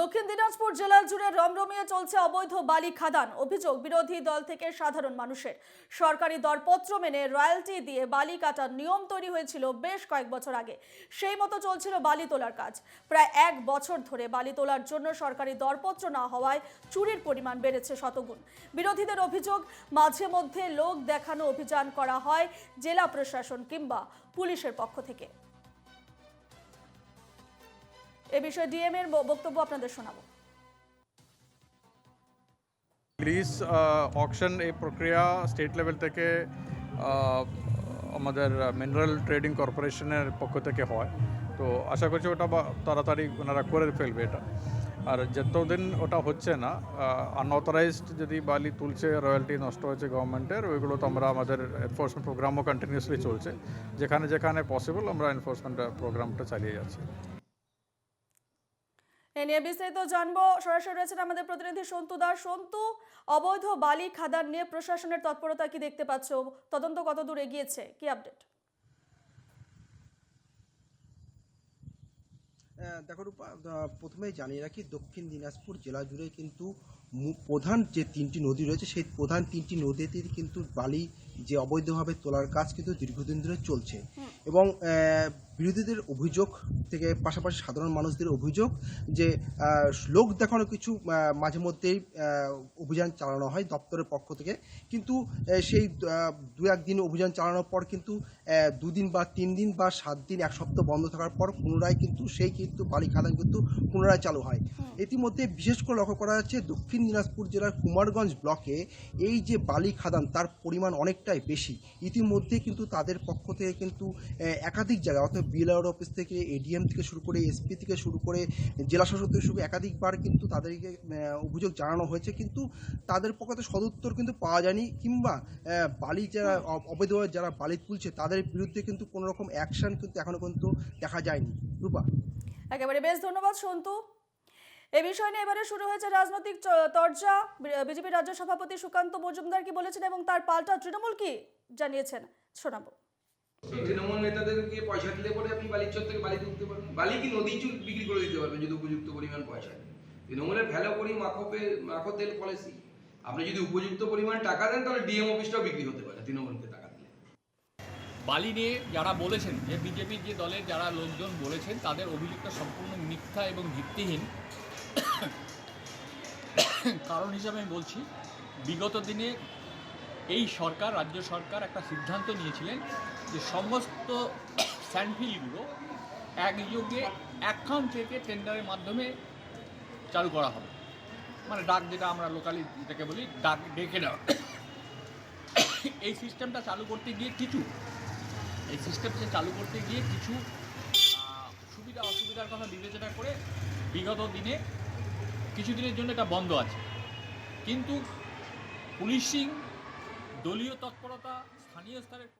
দক্ষিণ দিনাজপুর জেলা জুড়ে রমরমিয়ে চলছে অবৈধ বালি খাদান। অভিযোগ, বিরোধী দল থেকে সাধারণ মানুষের। সরকারি দরপত্র মেনে রয়্যালটি দিয়ে বালি কাটার নিয়ম তৈরি হয়েছিল বেশ কয়েক বছর আগে। সেই মতো চলছিল বালি তোলার কাজ। প্রায় এক বছর ধরে বালি তোলার জন্য সরকারি দরপত্র না হওয়ায় চুরির পরিমাণ বেড়েছে শতগুণ। বিরোধীদের অভিযোগ, মাঝে মধ্যে লোক দেখানো অভিযান করা হয় জেলা প্রশাসন কিংবা পুলিশের পক্ষ থেকে। এ বিষয়ে ডিএম এর বক্তব্য আপনাদের অকশন এই প্রক্রিয়া স্টেট লেভেল থেকে আমাদের মিনারেল ট্রেডিং কর্পোরেশনের পক্ষ থেকে হয়। তো আশা করছি ওটা তাড়াতাড়ি ওনারা করে ফেলবে এটা। আর যতদিন ওটা হচ্ছে না আনঅথরাইজড যদি বালি তুলছে রয়্যালটি নষ্ট হয়েছে গভর্নমেন্টের ওইগুলো তো আমরা আমাদের এনফোর্সমেন্ট প্রোগ্রামও কন্টিনিউসলি চলছে। যেখানে যেখানে পসিবল আমরা এনফোর্সমেন্ট প্রোগ্রামটা চালিয়ে যাচ্ছি। এ বিস্তারিত জানব। সরাসরি রয়েছেন আমাদের প্রতিনিধি সন্তু দাস। সন্তু, অবৈধ বালি খাদান নিয়ে প্রশাসনের তৎপরতা কি দেখতে পাচ্ছ? তদন্ত কত দূর এগিয়েছে? কি আপডেট? দেখো রূপা প্রথমেই জানিয়ে রাখি, দক্ষিণ দিনাজপুর জেলা জুড়ে কিন্তু প্রধান যে তিনটি নদী রয়েছে, সেই প্রধান তিনটি নদীতে কিন্তু বালি যে অবৈধভাবে তোলার কাজ কিন্তু দীর্ঘদিন ধরে চলছে। এবং বিরোধীদের অভিযোগ থেকে পাশাপাশি সাধারণ মানুষদের অভিযোগ যে লোক দেখানো কিছু মাঝে মধ্যেই অভিযান চালানো হয় দপ্তরের পক্ষ থেকে। কিন্তু সেই দু একদিন অভিযান চালানোর পর কিন্তু দুদিন বা তিন দিন বা সাত দিন এক সপ্তাহ বন্ধ থাকার পর পুনরায় কিন্তু সেই কিন্তু বালি খাদান কিন্তু পুনরায় চালু হয়। ইতিমধ্যে বিশেষ করে লক্ষ্য করা যাচ্ছে দক্ষিণ দিনাজপুর জেলার কুমারগঞ্জ ব্লকে এই যে বালি খাদান তার পরিমাণ অনেকটাই বেশি। ইতিমধ্যে কিন্তু তাদের পক্ষ থেকে কিন্তু একাধিক জায়গায়, অর্থাৎ বিএলআর অফিস থেকে, এডিএম থেকে শুরু করে, এসপি থেকে শুরু করে, জেলা শাসক থেকে শুরু একাধিকবার কিন্তু তাদেরকে অভিযোগ জানানো হয়েছে। কিন্তু তাদের পক্ষে সদুত্তর কিন্তু পাওয়া যায়নি কিংবা বালি যারা অবৈধভাবে যারা বালি তুলছে, তাদের বিরুদ্ধে কিন্তু কোনো রকম অ্যাকশন কিন্তু এখনও কিন্তু দেখা যায়নি। রূপা। একেবারে বেশ ধন্যবাদ, সন্তু। এ বিষয় নিয়ে এবারে শুরু হয়েছে রাজনৈতিক চ- চর্চা বিজেপি রাজ্য সভাপতি সুকান্ত মজুমদার কি বলেছেন এবং তার পাল্টা তৃণমূল কি জানিয়েছেন শোনাবো। তৃণমূল নেতাদেরকে পয়সা দিলে পরে আপনি বালিচর থেকে বালি তুলতে পারবেন? বালি কি নদী চুল বিক্রি করে দিতে পারবেন যদি উপযুক্ত পরিমাণ পয়সা দেন? তৃণমূলের ভ্যালো করি মাখপে মাখো তেল পলিসি। আপনি যদি উপযুক্ত পরিমাণ টাকা দেন তাহলে ডিএম অফিসটাও বিক্রি হতে পারে তৃণমূলকে টাকা দিলে। বালি নিয়ে যারা বলেছেন যে বিজেপির যে দলের যারা লোকজন বলেছেন তাদের অভিযোগটা সম্পূর্ণ মিথ্যা এবং ভিত্তিহীন। কারণ হিসাবে আমি বলছি, বিগত দিনে এই সরকার, রাজ্য সরকার একটা সিদ্ধান্ত নিয়েছিলেন যে সমস্ত স্যান্ডফিলগুলো একযোগে একখান থেকে টেন্ডারের মাধ্যমে চালু করা হবে। মানে ডাক যেটা আমরা লোকালি যেটাকে বলি, ডাক ডেকে দেওয়া এই সিস্টেমটা চালু করতে গিয়ে কিছু, এই সিস্টেমটা চালু করতে গিয়ে কিছু সুবিধা অসুবিধার কথা বিবেচনা করে বিগত দিনে কিছুদিনের জন্য এটা বন্ধ আছে। কিন্তু পুলিশিং দলীয় তৎপরতা স্থানীয় স্তরের